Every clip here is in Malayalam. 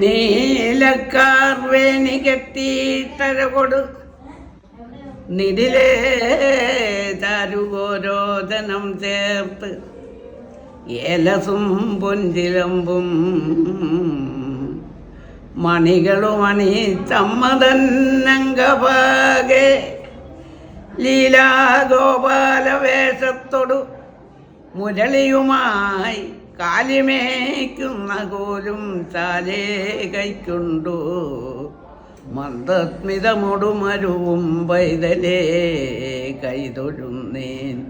നീലക്കാർവേണി കെട്ടിത്തര കൊടു. നിരിലേ ചാരുഗോരോചനം ചേർത്ത്. ഏലസും പൊഞ്ചിലമ്പും മണികളും അണി ചമ്മതന്നങ്കപാകെ ലീലാഗോപാല വേഷത്തോടു മുരളിയുമായി കാലിമേക്കുന്ന കോലും ചാലേ കൈക്കൊണ്ടു. മന്ദസ്മിതമൊടുമരുവും പൈതലേ കൈതൊഴുന്നേൻ.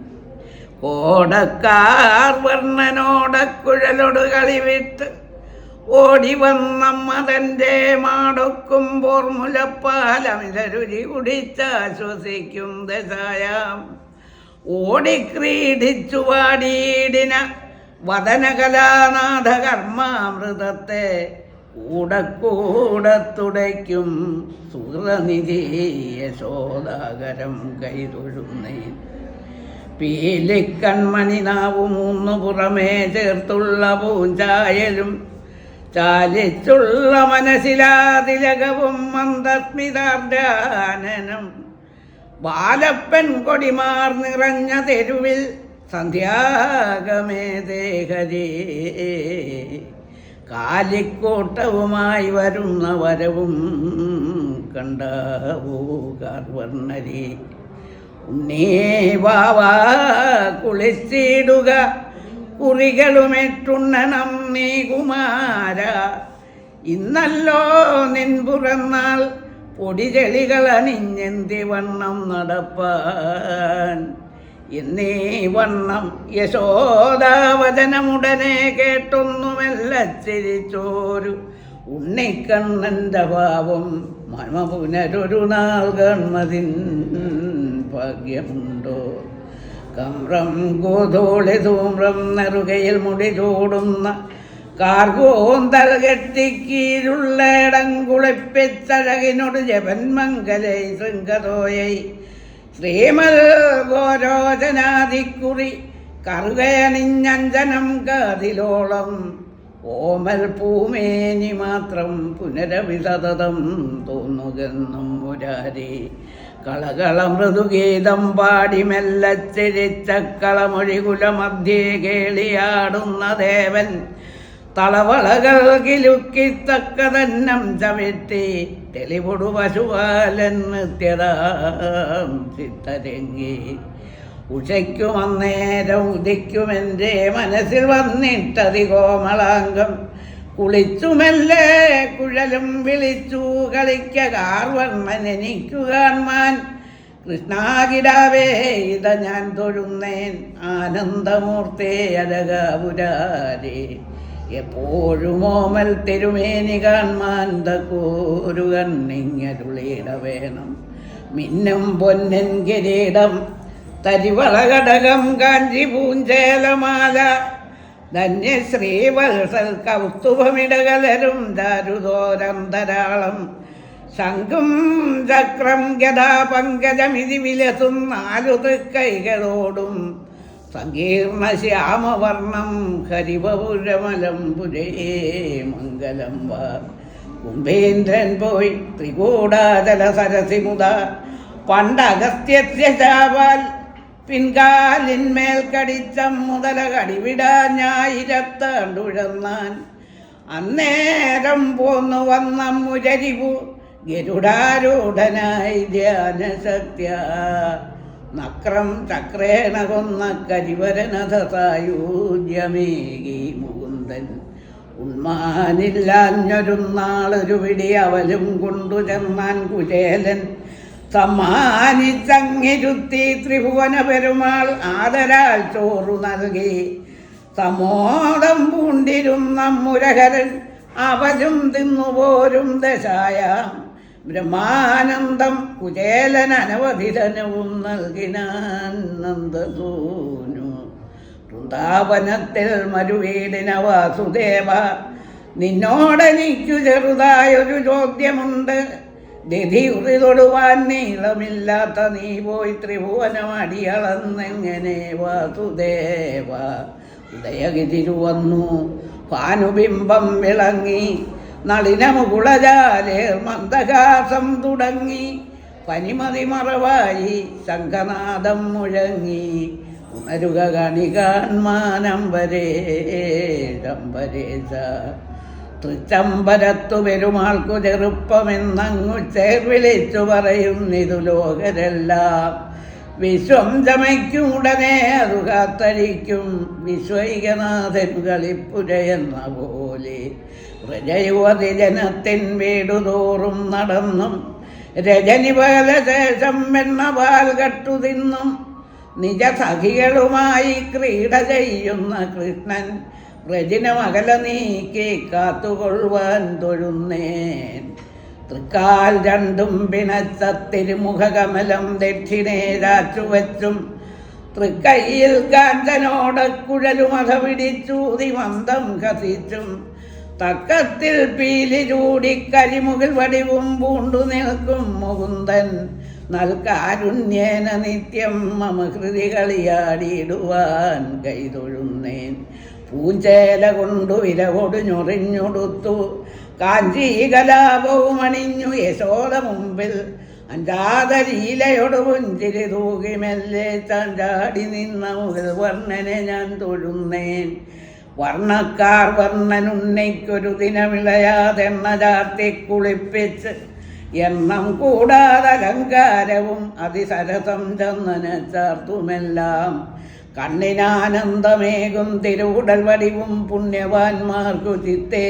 കോടക്കാർ വർണനോടക്കുഴലൊടു കളിവിട്ട് ഓടി വന്നമ്മതന്റെ മാടൊക്കും പോർമുലപ്പാലമിതരുരി കുടിച്ചാശ്വസിക്കും ദശായാം. ഓടിക്രീഡിച്ചു വാടിയിടിന വദനകലാനാഥ കർമാമൃതത്തെ കൂടെ കൂടെ തുടയ്ക്കും സുഹൃനിധി യശോദാകരം കൈതൊഴുന്നേ. പീലിക്കൺമണി നാവു മൂന്നു പുറമേ ചേർത്തുള്ള പൂഞ്ചായലും ചാലിച്ചുള്ള മനസ്സിലാതിലകവും മന്ദസ്മിതാർജാനനം ബാലപ്പൻ കൊടിമാർ നിറഞ്ഞ തെരുവിൽ സന്ധ്യാഗമേ ദേഹരേ കാലിക്കോട്ടവുമായി വരുന്ന വരവും കണ്ടാവൂ കാർവർണരി ഉണ്ണേ വാവാ കുളിച്ചിടുക കുറികളുമെട്ടുണ്ണണം നീ കുമാര. ഇന്നല്ലോ നിൻ പുറന്നാൾ പൊടിചെളികൾ അണിഞ്ഞെന്തി വണ്ണം നടപ്പാൻ. എന്നീ വണ്ണം യശോദാവചനമുടനെ കേട്ടൊന്നുമല്ല ചിരിച്ചോരു ഉണ്ണിക്കണ്ണന്റെ ഭാവം മനമ പുനരൊരു നാൾ ഗൺമതിൻ ഭാഗ്യമുണ്ടോ? കമ്രം ഗോധോളി ധൂമ്രം നെറുകയിൽ മുടി ചൂടുന്ന കാർഗോന്തൽ കെട്ടിക്കീരുള്ള ഇടം കുളിപ്പിച്ചഴകിനോട് ജപന്മംഗലൈ ശൃംഗതോയൈ ശ്രീമൽ ഗോരോചനാദിക്കുറി കറുകയണിഞ്ഞഞ്ജനം കാതിലോളം ഓമൽ പൂമേനി മാത്രം പുനരവിതതം തോന്നുകെന്നും മുരാരി. കളകള മൃദുഗീതം പാടി മെല്ലച്ചിരിച്ചക്കളമൊഴികുലമധ്യേ കളമൊഴി കുലമധ്യേ കേളിയാടുന്ന ദേവൻ തളവളകൾ കിലുക്കിത്തക്കതന്നം ചവിട്ടി തെളിവൊടു പശുപാലൻ നിത്യതാം ചിത്തരങ്ങി ഉഷയ്ക്കും അന്നേരം ഉദിക്കുമെന്റെ മനസ്സിൽ വന്നിട്ടതി കോമളാംഗം. കുളിച്ചുമല്ലേ കുഴലും വിളിച്ചു കളിക്ക കാർവർമ്മൻ എനിക്കു കാൺമാൻ. കൃഷ്ണാകിടാവേ ഇത ഞാൻ തൊഴുന്നേൻ. ആനന്ദമൂർത്തേ അഴകാപുരാരേ. എപ്പോഴും ഓമൽ തിരുമേനി കാൺമാൻ തക്കൂരു കണ്ണിങ്ങരുളിയിട വേണം മിന്നും പൊന്നൻ കിരീടം തരിവളകടകം കാഞ്ചി പൂഞ്ചേലമാല ധന്യശ്രീവത്സൽ കൗസ്തുഭമിടകലരും ദാരുദോരം ധാരാളം. ശംഖും ചക്രം ഗതാ പങ്കജമിതി വിലസും നാലു തൃക്കൈകളോടും സങ്കീർണ ശ്യാമവർണം ഹരിവപുരമലം പുരേ മംഗലം വാ കുംഭേന്ദ്രൻ പോയി ത്രികൂടാതല സരസിമുത. പണ്ടഗസ്ത്യസ്യ ശാപാൽ പിൻകാലിന്മേൽ കടിച്ചം മുതല കടിവിടാ കടിവിടാഞ്ഞായിരത്താണ്ടുഴന്നാൻ. അന്നേരം പോന്നു വന്ന മുരരിവു ഗരുഡാരൂഢനായി ധ്യാനസത്യ നക്രം ചക്രേണ കൊന്ന കരിവരനഥസായൂജ്യമേകി മുകുന്ദൻ. ഉന്മാനില്ലാഞ്ഞൊരുന്നാളൊരു പിടി അവലും കൊണ്ടു ചെന്നാൻ കുചേലൻ. സമ്മാനിച്ചങ്ങിരുത്തി ത്രിഭുവന പെരുമാൾ ആദരാൽ ചോറു നൽകി. സമോദം പൂണ്ടിരുന്ന മുരകരൻ അവരും തിന്നുപോരും ദശായാം. ബ്രഹ്മാനന്ദം കുചേലൻ അനവധിധനവും നൽകിനാൻ നന്ദസൂനു. വൃന്ദാവനത്തിൽ മരുവീടിന വാസുദേവ നിന്നോടെനിക്കു ചെറുതായൊരു ചോദ്യമുണ്ട്. ദിതി ഉറിതൊടുവാൻ നീളമില്ലാത്ത നീ പോയി ത്രിഭുവനം അടിയളന്നെങ്ങനെ വാസുദേവ. ഉദയഗിതിരു വന്നു. ഭാനുബിംബം വിളങ്ങി. നളിനമുകുളജാലേ മന്ദഹാസം തുടങ്ങി. പനിമതി മറവായി ശംഖനാദം മുഴങ്ങി. ഉണരുക കണികാൻമാനമ്പരേ ശമ്പരേശ തൃച്ചമ്പരത്തു പെരുമാൾക്കു ചെറുപ്പമെന്നങ്ങു ചേർ വിളിച്ചു പറയുന്നിതു ലോകരെല്ലാം. വിശ്വം ചമയ്ക്കും ഉടനെ അതു കാത്തരിക്കും വിശ്വൈകനാഥൻ കളിപ്പുരയെന്ന പോലെ. പ്രജയുവതി ജനത്തിൻ വീടുതോറും നടന്നും രജനി ശേഷം എണ്ണ പാൽ കട്ടു തിന്നും. നിജ സഖികളുമായി ക്രീഡ ചെയ്യുന്ന കൃഷ്ണൻ പ്രജിനമകല നീക്കി കാത്തുകൊള്ളുവാൻ തൊഴുന്നേൻ. തൃക്കാൽ രണ്ടും പിണച്ച തിരുമുഖകമലം ദക്ഷിണേ രാച്ചുവച്ചും തൃക്കൈയിൽ കാഞ്ചനോട് കുഴലുമത പിടിച്ചൂതി മന്ദം കസിച്ചും തക്കത്തിൽ പീലി ചൂടി വടിവും പൂണ്ടു നിൽക്കും മുകുന്ദൻ. നൽകാരുണ്യേന നിത്യം മമ ഹൃതി കളിയാടിയിടുവാൻ കൈതൊഴുന്നേൻ. പൂഞ്ചേല കൊണ്ടു വില ഞൊറിഞ്ഞൊടുത്തു. കാഞ്ചീ കലാപവും അണിഞ്ഞു യശോദ മുമ്പിൽ. അഞ്ചാതരീലയോട് പുഞ്ചിരി തൂകി മെല്ലെ ചാഞ്ചാടി നിന്ന മുകിൽ വർണനെ ഞാൻ തൊഴുന്നേൻ. വർണക്കാർ വർണനുണ്ണയ്ക്കൊരു ദിനമിളയാതെണ്ണ ചാർത്തി കുളിപ്പിച്ച് എണ്ണം കൂടാതെ അലങ്കാരവും അതിസരസം ചന്ദന ചാർത്തുമെല്ലാം. കണ്ണിനാനന്ദമേകും തിരുവുടൽ വടിവും പുണ്യവാന്മാർക്കു ചിത്തേ.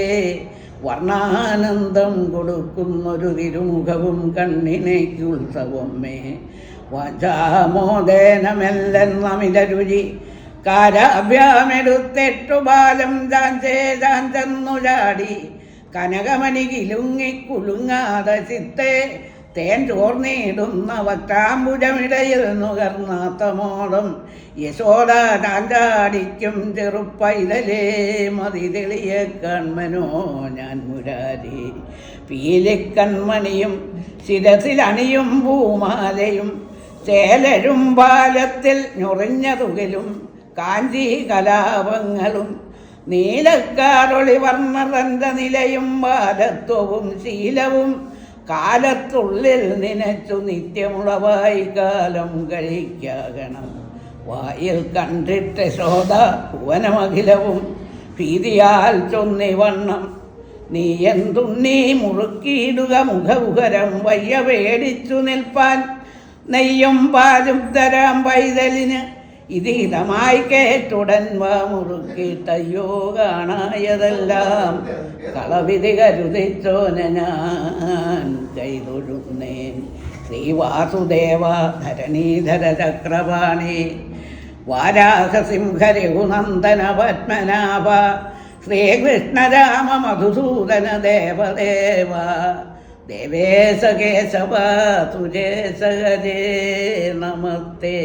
വർണാനന്ദം കൊടുക്കുന്നൊരു തിരുമുഖവും കണ്ണിനേക്കുത്സവമേ വചാമോദേനമെല്ലെന്നമിത രുചി കാരാഭ്യാമെടുത്തെട്ടു ബാലം ചാഞ്ചേ തന്നു ചാടി കനകമണി കിലുങ്ങി കുലുങ്ങാതെ ചിത്തെ തേൻ ചോർന്നിടുന്ന വറ്റാമ്പുജമിടയിൽ നുകർന്നാത്ത മോളം യശോദ ചാഞ്ചാടിക്കും ചെറുപ്പൈതലേ മതി തെളിയ കൺമനോ ഞാൻ മുരാരി. പീലിക്കൺമണിയും ശിരസിലണിയും ഭൂമാലയും ചേലരും ബാലത്തിൽ ഞൊറിഞ്ഞ തുകലും കാഞ്ചി കലാപങ്ങളും നീലക്കാറൊളി വർണതന്റെ നിലയും വാലത്വവും ശീലവും കാലത്തുള്ളിൽ നനച്ചു നിത്യമുളവായി കാലം കഴിക്കാകണം. വായിൽ കണ്ടിട്ട് ശോധ ഭുവനമഖിലവും ഭീതിയാൽ ചൊന്നി വണ്ണം. നീ എന്തുണ്ണീ മുറുക്കിയിടുക മുഖമുഖരം വയ്യ പേടിച്ചു നിൽപ്പാൻ. നെയ്യും പാലും തരാം പൈതലിന്. ഇതിതമായി കേട്ടുടൻ മുറുക്കിട്ടയ്യോ കാണായതെല്ലാം കളവിധി കരുതിച്ചോന ഞാൻ കൈതൊഴുന്നേൻ ശ്രീവാസുദേവ ധരണീധര ചക്രപാണി വാരാഹസിംഹ രഘുനന്ദന പത്മനാഭ ശ്രീകൃഷ്ണരാമ മധുസൂദന ദേവദേവ ദേവേശ കേശവ തുജേശ ഹരേ നമസ്തേ.